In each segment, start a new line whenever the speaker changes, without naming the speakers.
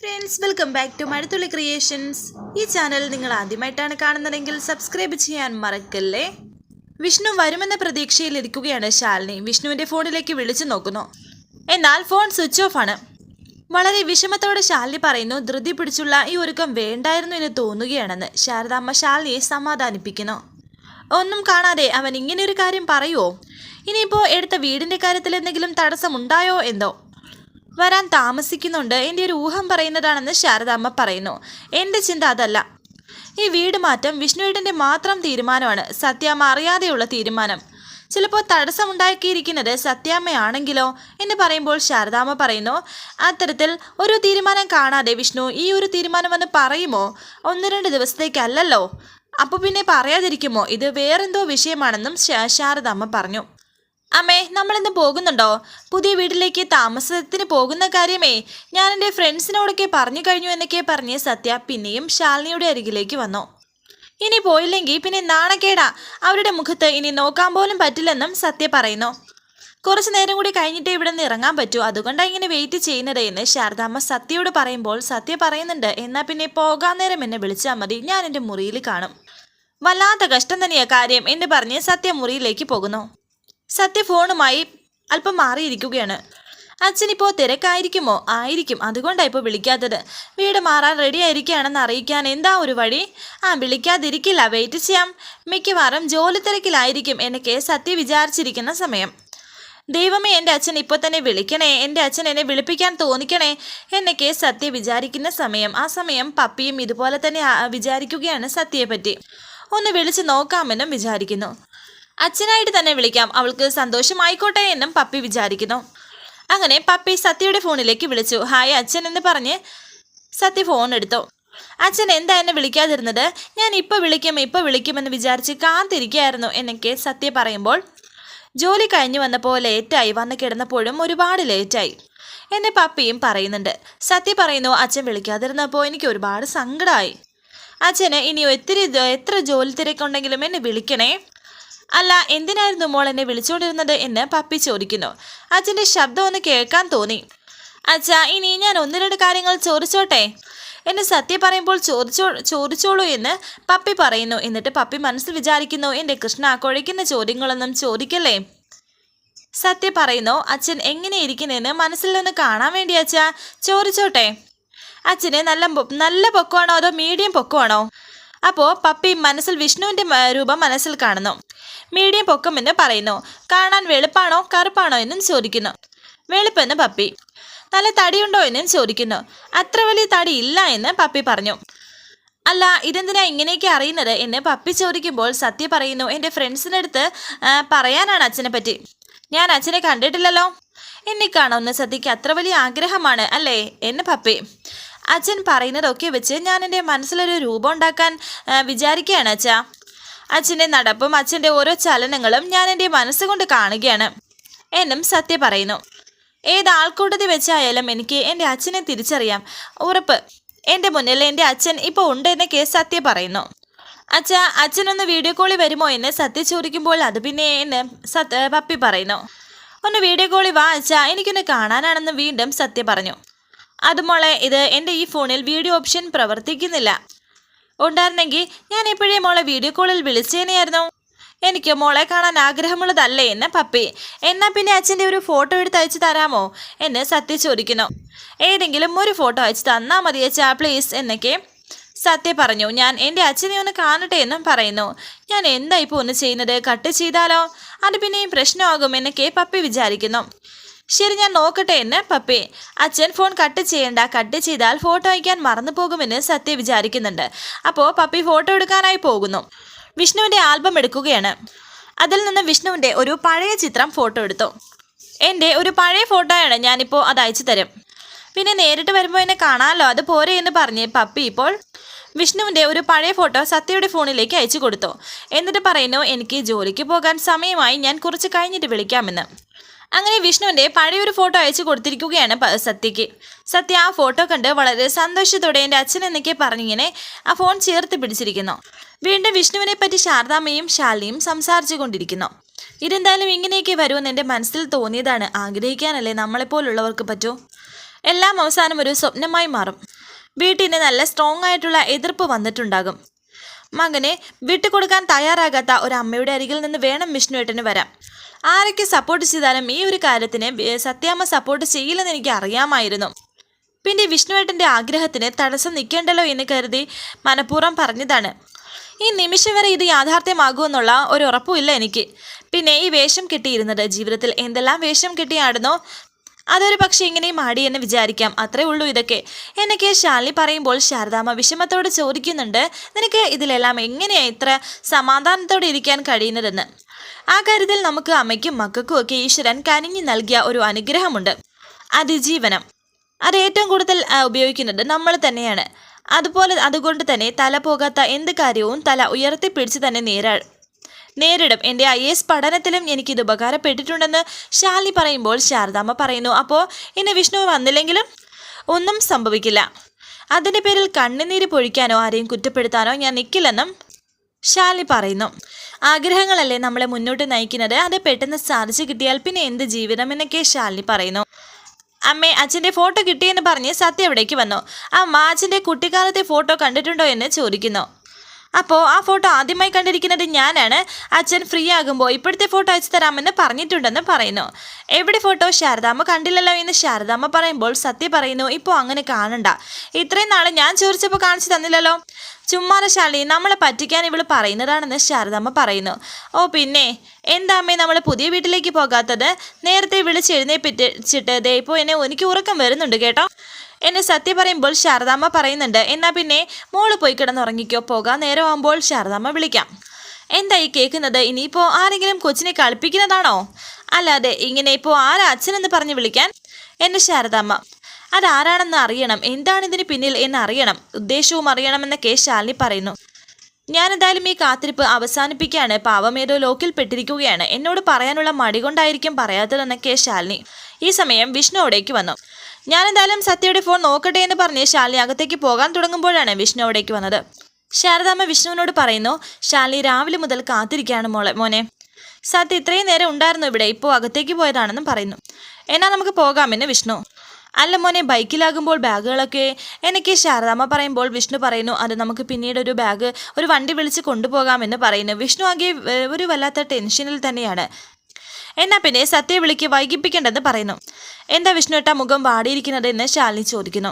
Friends welcome back to Mazhathulli creations ഈ channel നിങ്ങൾ ആദ്യമായിട്ടാണ് കാണുന്നതെങ്കിൽ സബ്സ്ക്രൈബ് ചെയ്യാൻ മറക്കല്ലേ? വിഷ്ണു വരുമെന്ന പ്രതീക്ഷയിൽ ഇരിക്കുകയാണ് ശാലിനി. വിഷ്ണുവിന്റെ ഫോണിലേക്ക് വിളിച്ചു നോക്കുന്നു. എന്നാൽ ഫോൺ സ്വിച്ച് ഓഫ് ആണ്. വളരെ വിഷമത്തോടെ ശാലിനി പറയുന്നു ധൃതി പിടിച്ചുള്ള ഈ ഒരുക്കം വേണ്ടായിരുന്നു എന്ന് തോന്നുകയാണെന്ന്. ശാരദാമ്മ ശാലിനിയെ സമാധാനിപ്പിക്കുന്നു. ഒന്നും കാണാതെ അവൻ ഇങ്ങനെ ഒരു കാര്യം പറയുമോ ഇനിയിപ്പോൾ എടുത്ത വീടിന്റെ കാര്യത്തിൽ എന്തെങ്കിലും തടസ്സമുണ്ടായോ എന്തോ? വരാൻ താമസിക്കുന്നുണ്ട്. എന്റെ ഒരു ഊഹം പറയുന്നതാണെന്ന് ശാരദാമ്മ പറയുന്നു. എന്റെ ചിന്ത അതല്ല. ഈ വീട് മാറ്റം വിഷ്ണുവേട്ടന്റെ മാത്രം തീരുമാനമാണ്. സത്യാമ്മ അറിയാതെയുള്ള തീരുമാനം. ചിലപ്പോൾ തടസ്സമുണ്ടാക്കിയിരിക്കുന്നത് സത്യാമ്മയാണെങ്കിലോ എന്ന് പറയുമ്പോൾ ശാരദാമ്മ പറയുന്നു അത്തരത്തിൽ ഒരു തീരുമാനം കാണാതെ വിഷ്ണു ഈ ഒരു തീരുമാനം വന്ന് പറയുമോ? ഒന്ന് രണ്ട് ദിവസത്തേക്കല്ലല്ലോ. അപ്പോൾ പിന്നെ പറയാതിരിക്കുമോ? ഇത് വേറെന്തോ വിഷയമാണെന്നും ശാരദാമ്മ പറഞ്ഞു. അമ്മേ നമ്മളിന്ന് പോകുന്നുണ്ടോ? പുതിയ വീട്ടിലേക്ക് താമസത്തിന് പോകുന്ന കാര്യമേ ഞാൻ എന്റെ ഫ്രണ്ട്സിനോടൊക്കെ പറഞ്ഞു കഴിഞ്ഞു എന്നൊക്കെ പറഞ്ഞ് സത്യ പിന്നെയും ശാലിനിയുടെ അരികിലേക്ക് വന്നു. ഇനി പോയില്ലെങ്കിൽ പിന്നെ നാണക്കേടാ. അവരുടെ മുഖത്ത് ഇനി നോക്കാൻ പോലും പറ്റില്ലെന്നും സത്യ പറയുന്നു. കുറച്ച് നേരം കൂടി കഴിഞ്ഞിട്ടേ ഇവിടെ നിന്ന് ഇറങ്ങാൻ പറ്റൂ. അതുകൊണ്ടാണ് ഇങ്ങനെ വെയിറ്റ് ചെയ്യുന്നത് എന്ന് ശാരദാമ്മ സത്യയോട് പറയുമ്പോൾ സത്യ പറയുന്നുണ്ട് എന്നാൽ പിന്നെ പോകാൻ നേരം എന്നെ വിളിച്ചാൽ മതി. ഞാൻ എന്റെ മുറിയിൽ കാണും. വല്ലാത്ത കഷ്ടം തന്നെയാ കാര്യം എന്ന് പറഞ്ഞ് സത്യ മുറിയിലേക്ക് പോകുന്നു. സത്യ ഫോണുമായി അല്പം മാറിയിരിക്കുകയാണ്. അച്ഛനിപ്പോൾ തിരക്കായിരിക്കുമോ? ആയിരിക്കും. അതുകൊണ്ടാണ് ഇപ്പോൾ വിളിക്കാത്തത്. വീട് മാറാൻ റെഡി ആയിരിക്കുകയാണെന്ന് അറിയിക്കാൻ എന്താ ഒരു വഴി? ആ വിളിക്കാതിരിക്കില്ല. വെയിറ്റ് ചെയ്യാം. മിക്കവാറും ജോലി തിരക്കിലായിരിക്കും എന്നൊക്കെ സത്യ വിചാരിച്ചിരിക്കുന്ന സമയം. ദൈവമേ എന്റെ അച്ഛൻ ഇപ്പോൾ തന്നെ വിളിക്കണേ. എന്റെ അച്ഛൻ എന്നെ വിളിപ്പിക്കാൻ തോന്നിക്കണേ എന്നൊക്കെ സത്യ വിചാരിക്കുന്ന സമയം. ആ സമയം പപ്പിയും ഇതുപോലെ തന്നെ വിചാരിക്കുകയാണ് സത്യയെപ്പറ്റി. ഒന്ന് വിളിച്ച് നോക്കാമെന്നും വിചാരിക്കുന്നു. അച്ഛനായിട്ട് തന്നെ വിളിക്കാം. അവൾക്ക് സന്തോഷമായിക്കോട്ടെ എന്നും പപ്പി വിചാരിക്കുന്നു. അങ്ങനെ പപ്പി സത്യയുടെ ഫോണിലേക്ക് വിളിച്ചു. ഹായ് അച്ഛൻ എന്ന് പറഞ്ഞ് സത്യ ഫോൺ എടുത്തു. അച്ഛൻ എന്താ എന്നെ വിളിക്കാതിരുന്നത്? ഞാൻ ഇപ്പോൾ വിളിക്കും ഇപ്പോൾ വിളിക്കുമെന്ന് വിചാരിച്ച് കാത്തിരിക്കുകയായിരുന്നു എന്നൊക്കെ സത്യ പറയുമ്പോൾ ജോലി കഴിഞ്ഞു വന്നപ്പോൾ ലേറ്റായി. വന്ന് കിടന്നപ്പോഴും ഒരുപാട് ലേറ്റായി. എന്നെ പപ്പിയും പറയുന്നുണ്ട്. സത്യ പറയുന്നു അച്ഛൻ വിളിക്കാതിരുന്നപ്പോൾ എനിക്ക് ഒരുപാട് സങ്കടമായി അച്ഛന് ഇനി ഒത്തിരി എത്ര ജോലി തിരക്കുണ്ടെങ്കിലും എന്നെ വിളിക്കണേ. അല്ല എന്തിനായിരുന്നു മോൾ എന്നെ വിളിച്ചുകൊണ്ടിരുന്നത് എന്ന് പപ്പി ചോദിക്കുന്നു. അച്ഛന്റെ ശബ്ദം ഒന്ന് കേൾക്കാൻ തോന്നി. അച്ഛാ ഇനി ഞാൻ ഒന്ന് രണ്ട് കാര്യങ്ങൾ ചോദിച്ചോട്ടെ? എന്നെ സത്യം പറയുമ്പോൾ ചോദിച്ചോ ചോദിച്ചോളൂ എന്ന് പപ്പി പറയുന്നു. എന്നിട്ട് പപ്പി മനസ്സിൽ വിചാരിക്കുന്നു എന്റെ കൃഷ്ണ കുഴയ്ക്കുന്ന ചോദ്യങ്ങളൊന്നും ചോദിക്കല്ലേ? സത്യ പറയുന്നു അച്ഛൻ എങ്ങനെ ഇരിക്കുന്നതെന്ന് മനസ്സിൽ ഒന്ന് കാണാൻ വേണ്ടി അച്ഛാ ചോദിച്ചോട്ടെ. അച്ഛന് നല്ല നല്ല പൊക്കമാണോ അതോ മീഡിയം പൊക്കമാണോ അപ്പോൾ പപ്പി മനസ്സിൽ വിഷ്ണുവിന്റെ രൂപം മനസ്സിൽ കാണുന്നു. മീഡിയം പൊക്കമെന്ന് പറയുന്നു. കാണാൻ വെളുപ്പാണോ കറുപ്പാണോ എന്നും ചോദിക്കുന്നു. വെളുപ്പെന്ന് പപ്പി. നല്ല തടിയുണ്ടോ എന്നും ചോദിക്കുന്നു. അത്ര വലിയ തടി ഇല്ല എന്ന് പപ്പി പറഞ്ഞു. അല്ല ഇതെന്തിനാ ഇങ്ങനെയൊക്കെ അറിയുന്നത് എന്നെ പപ്പി ചോദിക്കുമ്പോൾ സത്യ പറയുന്നു എന്റെ ഫ്രണ്ട്സിനടുത്ത് പറയാനാണ് അച്ഛനെ പറ്റി. ഞാൻ അച്ഛനെ കണ്ടിട്ടില്ലല്ലോ. എന്നെ കാണുമെന്ന് സത്യക്ക് അത്ര വലിയ ആഗ്രഹമാണ് അല്ലേ? എന്ന് പപ്പി. അച്ഛൻ പറയുന്നതൊക്കെ വെച്ച് ഞാൻ എന്റെ മനസ്സിലൊരു രൂപം ഉണ്ടാക്കാൻ വിചാരിക്കുകയാണ് അച്ഛാ. അച്ഛന്റെ നടപ്പും അച്ഛന്റെ ഓരോ ചലനങ്ങളും ഞാൻ എന്റെ മനസ്സുകൊണ്ട് കാണുകയാണ്. എന്നും സത്യ പറയുന്നു. ഏത് ആൾക്കൂട്ടത്തിൽ വെച്ചായാലും എനിക്ക് എന്റെ അച്ഛനെ തിരിച്ചറിയാം. ഉറപ്പ്. എന്റെ മുന്നിൽ എന്റെ അച്ഛൻ ഇപ്പോൾ ഉണ്ട് എന്ന കേസ് സത്യ പറയുന്നു. അച്ഛ അച്ഛനൊന്ന് വീഡിയോ കോളിൽ വരുമോ എന്ന് സത്യ ചോദിക്കുമ്പോൾ അത് പിന്നെ എന്ന് സത്യ പപ്പി പറയുന്നു. ഒന്ന് വീഡിയോ കോളിൽ വാ അച്ഛ എനിക്കൊന്ന് കാണാനാണെന്ന് വീണ്ടും സത്യ പറഞ്ഞു. അതുമോളെ ഇത് എന്റെ ഈ ഫോണിൽ വീഡിയോ ഓപ്ഷൻ പ്രവർത്തിക്കുന്നില്ല. ഉണ്ടായിരുന്നെങ്കിൽ ഞാൻ ഇപ്പോഴേ മോളെ വീഡിയോ കോളിൽ വിളിച്ചേനെയായിരുന്നു. എനിക്ക് മോളെ കാണാൻ ആഗ്രഹമുള്ളതല്ലേ എന്ന പപ്പി. എന്നാൽ പിന്നെ അച്ഛന്റെ ഒരു ഫോട്ടോ എടുത്ത് അയച്ചു തരാമോ എന്ന് സത്യ ചോദിക്കുന്നു. ഏതെങ്കിലും ഒരു ഫോട്ടോ അയച്ചു തന്നാൽ മതി അച്ഛാ പ്ലീസ് എന്നൊക്കെ സത്യ പറഞ്ഞു. ഞാൻ എന്റെ അച്ഛനെ ഒന്ന് കാണട്ടെ എന്നും പറയുന്നു. ഞാൻ എന്താ ഇപ്പോൾ ഒന്ന് ചെയ്യുന്നത്? കട്ട് ചെയ്താലോ? അത് പിന്നെയും പ്രശ്നമാകും എന്നൊക്കെ പപ്പി വിചാരിക്കുന്നു. ശരി ഞാൻ നോക്കട്ടെ എന്ന് പപ്പി. അച്ഛൻ ഫോൺ കട്ട് ചെയ്യണ്ട. കട്ട് ചെയ്താൽ ഫോട്ടോ അയക്കാൻ മറന്നു പോകുമെന്ന് സത്യ വിചാരിക്കുന്നുണ്ട്. അപ്പോൾ പപ്പി ഫോട്ടോ എടുക്കാനായി പോകുന്നു. വിഷ്ണുവിന്റെ ആൽബം എടുക്കുകയാണ്. അതിൽ നിന്ന് വിഷ്ണുവിന്റെ ഒരു പഴയ ചിത്രം ഫോട്ടോ എടുത്തു. എന്റെ ഒരു പഴയ ഫോട്ടോയാണ് ഞാനിപ്പോൾ അത് അയച്ചു തരും. പിന്നെ നേരിട്ട് വരുമ്പോൾ എന്നെ കാണാമല്ലോ അത് പോരെ എന്ന് പറഞ്ഞ് പപ്പി ഇപ്പോൾ വിഷ്ണുവിന്റെ ഒരു പഴയ ഫോട്ടോ സത്യയുടെ ഫോണിലേക്ക് അയച്ചു കൊടുത്തു. എന്നിട്ട് പറയുന്നു എനിക്ക് ജോലിക്ക് പോകാൻ സമയമായി. ഞാൻ കുറച്ച് കഴിഞ്ഞിട്ട് വിളിക്കാമെന്ന്. അങ്ങനെ വിഷ്ണുവിന്റെ പഴയൊരു ഫോട്ടോ അയച്ചു കൊടുത്തിരിക്കുകയാണ് സത്യയ്ക്ക്. സത്യ ആ ഫോട്ടോ കണ്ട് വളരെ സന്തോഷത്തോടെ എന്റെ അച്ഛൻ എന്നൊക്കെ പറഞ്ഞിങ്ങനെ ആ ഫോൺ ചേർത്ത് പിടിച്ചിരിക്കുന്നു. വീണ്ടും വിഷ്ണുവിനെ പറ്റി ശാരദാമ്മയും ശാലിനിയും സംസാരിച്ചു കൊണ്ടിരിക്കുന്നു ഇതെന്തായാലും ഇങ്ങനെയൊക്കെ വരുമെന്ന് എന്റെ മനസ്സിൽ തോന്നിയതാണ്. ആഗ്രഹിക്കാനല്ലേ നമ്മളെപ്പോലുള്ളവർക്ക് പറ്റൂ? എല്ലാം അവസാനം ഒരു സ്വപ്നമായി മാറും. വീട്ടിന് നല്ല സ്ട്രോങ് ആയിട്ടുള്ള എതിർപ്പ് വന്നിട്ടുണ്ടാകും. മകനെ വിട്ടുകൊടുക്കാൻ തയ്യാറാകാത്ത ഒരു അമ്മയുടെ അരികിൽ നിന്ന് വേണം വിഷ്ണുവേട്ടന് വരാൻ. ആരൊക്കെ സപ്പോർട്ട് ചെയ്താലും ഈ ഒരു കാര്യത്തിന് സത്യാമ്മ സപ്പോർട്ട് ചെയ്യില്ലെന്ന് എനിക്ക് അറിയാമായിരുന്നു. പിന്നെ വിഷ്ണുവേട്ടന്റെ ആഗ്രഹത്തിന് തടസ്സം നിൽക്കേണ്ടല്ലോ എന്ന് കരുതി മനഃപൂർവം പറഞ്ഞതാണ്. ഈ നിമിഷം വരെ ഇത് യാഥാർത്ഥ്യമാകുമെന്നുള്ള ഒരു ഉറപ്പുമില്ല എനിക്ക്. പിന്നെ ഈ വേഷം കെട്ടിയിരുന്നത് ജീവിതത്തിൽ എന്തെല്ലാം വേഷം കിട്ടിയാടുന്നോ? അതൊരു പക്ഷേ ഇങ്ങനെയും എന്ന് വിചാരിക്കാം. അത്രേ ഉള്ളൂ ഇതൊക്കെ. എന്നൊക്കെ ശാലി പറയുമ്പോൾ ശാരദാമ്മ വിഷമത്തോട് ചോദിക്കുന്നുണ്ട് നിനക്ക് ഇതിലെല്ലാം എങ്ങനെയാണ് ഇത്ര സമാധാനത്തോടെ ഇരിക്കാൻ കഴിയുന്നതെന്ന്? ആ കാര്യത്തിൽ നമുക്ക് അമ്മയ്ക്കും മക്കൾക്കും ഒക്കെ ഈശ്വരൻ കനിഞ്ഞു നൽകിയ ഒരു അനുഗ്രഹമുണ്ട്. അതിജീവനം. അത് ഏറ്റവും കൂടുതൽ ഉപയോഗിക്കുന്നത് നമ്മൾ തന്നെയാണ്. അതുപോലെ അതുകൊണ്ട് തന്നെ തല പോകാത്ത എന്ത് കാര്യവും തല ഉയർത്തിപ്പിടിച്ച് തന്നെ നേരാ നേരിടും. എന്റെ ഐ എസ് പഠനത്തിലും എനിക്കിത് ഉപകാരപ്പെട്ടിട്ടുണ്ടെന്ന് ശാലി പറയുമ്പോൾ ശാരദാമ്മ പറയുന്നു. അപ്പോൾ ഇന്ന് വിഷ്ണു വന്നില്ലെങ്കിലും ഒന്നും സംഭവിക്കില്ല. അതിന്റെ പേരിൽ കണ്ണുനീര് പൊഴിക്കാനോ ആരെയും കുറ്റപ്പെടുത്താനോ ഞാൻ നിൽക്കില്ലെന്നും ശാലി പറയുന്നു. ആഗ്രഹങ്ങളല്ലേ നമ്മളെ മുന്നോട്ട് നയിക്കുന്നത്? അത് പെട്ടെന്ന് സാധിച്ചു കിട്ടിയാൽ പിന്നെ എന്ത് ജീവിതം എന്നൊക്കെ ശാലിനി പറയുന്നു. അമ്മേ അച്ഛന്റെ ഫോട്ടോ കിട്ടിയെന്ന് പറഞ്ഞ് സത്യ അവിടേക്ക് വന്നു. ആ അച്ഛന്റെ കുട്ടിക്കാലത്തെ ഫോട്ടോ കണ്ടിട്ടുണ്ടോ എന്ന് ചോദിക്കുന്നു. അപ്പോൾ ആ ഫോട്ടോ ആദ്യമായി കണ്ടിരിക്കുന്നത് ഞാനാണ്. അച്ഛൻ ഫ്രീ ആകുമ്പോൾ ഇപ്പോഴത്തെ ഫോട്ടോ അയച്ചു തരാമെന്ന് പറഞ്ഞിട്ടുണ്ടെന്ന് പറയുന്നു. എവിടെ ഫോട്ടോ? ശാരദാമ്മ കണ്ടില്ലല്ലോ എന്ന് ശാരദാമ്മ പറയുമ്പോൾ സത്യ പറയുന്നു ഇപ്പോൾ അങ്ങനെ കാണണ്ട. ഇത്രയും നാളെ ഞാൻ ചോദിച്ചപ്പോൾ കാണിച്ചു തന്നില്ലല്ലോ. ചുമ്മാരശാലി നമ്മളെ പറ്റിക്കാൻ ഇവൾ പറയുന്നതാണെന്ന് ശാരദാമ്മ പറയുന്നു. ഓ പിന്നെ എന്താ അമ്മേ നമ്മൾ പുതിയ വീട്ടിലേക്ക് പോകാത്തത്? നേരത്തെ വിളിച്ച് എഴുന്നേപ്പിച്ചിട്ട് ദേ ഇപ്പോൾ എന്നെ എനിക്ക് ഉറക്കം വരുന്നുണ്ട് കേട്ടോ. എന്നെ സത്യം പറയുമ്പോൾ ശാരദാമ്മ പറയുന്നുണ്ട്. എന്നാൽ പിന്നെ മോൾ പോയി കിടന്നുറങ്ങിക്കോ. പോകാൻ നേരമാകുമ്പോൾ ശാരദാമ്മ വിളിക്കാം. എന്താ ഈ കേൾക്കുന്നത്? ഇനിയിപ്പോൾ ആരെങ്കിലും കൊച്ചിനെ കളിപ്പിക്കുന്നതാണോ? അല്ലാതെ ഇങ്ങനെ ഇപ്പോൾ ആരാ അച്ഛനെന്ന് പറഞ്ഞ് വിളിക്കാൻ? എന്നെ ശാരദാമ്മ അതാരാണെന്ന് അറിയണം. എന്താണ് ഇതിന് പിന്നിൽ എന്ന് അറിയണം. ഉദ്ദേശവും അറിയണമെന്ന് കെ. ശാലിനി പറയുന്നു. ഞാൻ എന്തായാലും ഈ കാത്തിരിപ്പ് അവസാനിപ്പിക്കുകയാണ്. പാവം ഏതോ ലോക്കിൽ പെട്ടിരിക്കുകയാണ്. എന്നോട് പറയാനുള്ള മടി കൊണ്ടായിരിക്കും പറയാത്തതെന്ന് കെ. ശാലിനി ഈ സമയം വിഷ്ണു അവിടേക്ക് വന്നു. ഞാൻ എന്തായാലും സത്യയുടെ ഫോൺ നോക്കട്ടെ എന്ന് പറഞ്ഞ് ശാലിനി അകത്തേക്ക് പോകാൻ തുടങ്ങുമ്പോഴാണ് വിഷ്ണു അവിടേക്ക് വന്നത്. ശാരദാമ്മ വിഷ്ണുവിനോട് പറയുന്നു ശാലിനി രാവിലെ മുതൽ കാത്തിരിക്കുകയാണ് മോളെ മോനെ. സത്യ ഇത്രയും നേരം ഉണ്ടായിരുന്നു ഇവിടെ. ഇപ്പോൾ അകത്തേക്ക് പോയതാണെന്നും പറയുന്നു. എന്നാൽ നമുക്ക് പോകാമെന്ന് വിഷ്ണു അല്ല മോനെ ബൈക്കിലാകുമ്പോൾ ബാഗുകളൊക്കെ എനിക്ക് ശാരദാമ്മ പറയുമ്പോൾ വിഷ്ണു പറയുന്നു അത് നമുക്ക് പിന്നീട് ഒരു ബാഗ് ഒരു വണ്ടി വിളിച്ച് കൊണ്ടുപോകാമെന്ന് പറയുന്നു. വിഷ്ണു ആകെ ഒരു വല്ലാത്ത ടെൻഷനിൽ തന്നെയാണ്. എന്നാ പിന്നെ സത്യ വിളിക്ക് വൈകിപ്പിക്കേണ്ടെന്ന് പറയുന്നു. എന്താ വിഷ്ണു വിഷ്ണുട്ട മുഖം വാടിയിരിക്കുന്നത്? എന്ന് ശാലിനി ചോദിക്കുന്നു.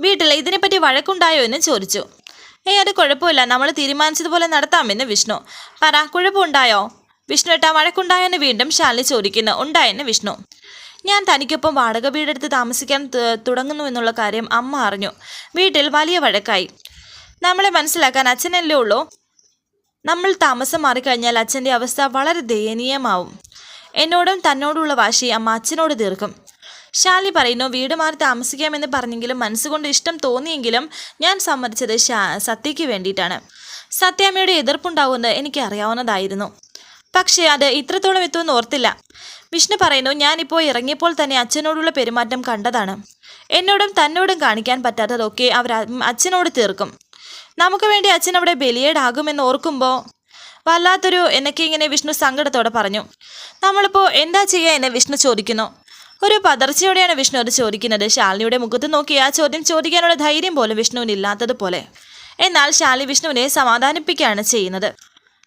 വീട്ടിൽ ഇതിനെപ്പറ്റി വഴക്കുണ്ടായോ? എന്ന് ചോദിച്ചു. ഏയ് അത് കുഴപ്പമില്ല. നമ്മൾ തീരുമാനിച്ചതുപോലെ നടത്താമെന്ന് വിഷ്ണു. പറ കുഴപ്പമുണ്ടായോ? വിഷ്ണു ഏട്ടാ വഴക്കുണ്ടായോ എന്ന് വീണ്ടും ശാലിനി ചോദിക്കുന്നു. ഉണ്ടായെന്ന് വിഷ്ണു. ഞാൻ തനിക്കൊപ്പം വാടക വീടെടുത്ത് താമസിക്കാൻ തുടങ്ങുന്നു എന്നുള്ള കാര്യം അമ്മ അറിഞ്ഞു. വീട്ടിൽ വലിയ വഴക്കായി. നമ്മളെ മനസ്സിലാക്കാൻ അച്ഛനല്ലേ ഉള്ളൂ. നമ്മൾ താമസം മാറിക്കഴിഞ്ഞാൽ അച്ഛന്റെ അവസ്ഥ വളരെ ദയനീയമാവും. എന്നോടും തന്നോടുള്ള വാശി അമ്മ അച്ഛനോട് തീർക്കും. ശാലി പറയുന്നു വീട് മാറി താമസിക്കാമെന്ന് പറഞ്ഞെങ്കിലും മനസ്സുകൊണ്ട് ഇഷ്ടം തോന്നിയെങ്കിലും ഞാൻ സമ്മതിച്ചത് സത്യയ്ക്ക് വേണ്ടിയിട്ടാണ്. സത്യാമ്മയുടെ എതിർപ്പുണ്ടാവുമെന്ന് എനിക്ക് അറിയാവുന്നതായിരുന്നു പക്ഷേ അത് ഇത്രത്തോളം എത്തുമെന്ന് ഓർത്തില്ല. വിഷ്ണു പറയുന്നു ഞാനിപ്പോൾ ഇറങ്ങിയപ്പോൾ തന്നെ അച്ഛനോടുള്ള പെരുമാറ്റം കണ്ടതാണ്. എന്നോടും തന്നോടും കാണിക്കാൻ പറ്റാത്തതൊക്കെ അവർ അച്ഛനോട് തീർക്കും. നമുക്ക് വേണ്ടി അച്ഛൻ അവിടെ ബലിയേടാകുമെന്ന് ഓർക്കുമ്പോൾ വല്ലാത്തൊരു എന്നൊക്കെ ഇങ്ങനെ വിഷ്ണു സങ്കടത്തോടെ പറഞ്ഞു. നമ്മളിപ്പോൾ എന്താ ചെയ്യുക എന്ന് വിഷ്ണു ചോദിക്കുന്നു. ഒരു പതർച്ചയോടെയാണ് വിഷ്ണു അത് ചോദിക്കുന്നത്. ശാലിനിയുടെ മുഖത്ത് നോക്കി ആ ചോദ്യം ചോദിക്കാനുള്ള ധൈര്യം പോലും വിഷ്ണുവിന് ഇല്ലാത്തതുപോലെ എന്നാൽ ശാലി വിഷ്ണുവിനെ സമാധാനിപ്പിക്കുകയാണ് ചെയ്യുന്നത്.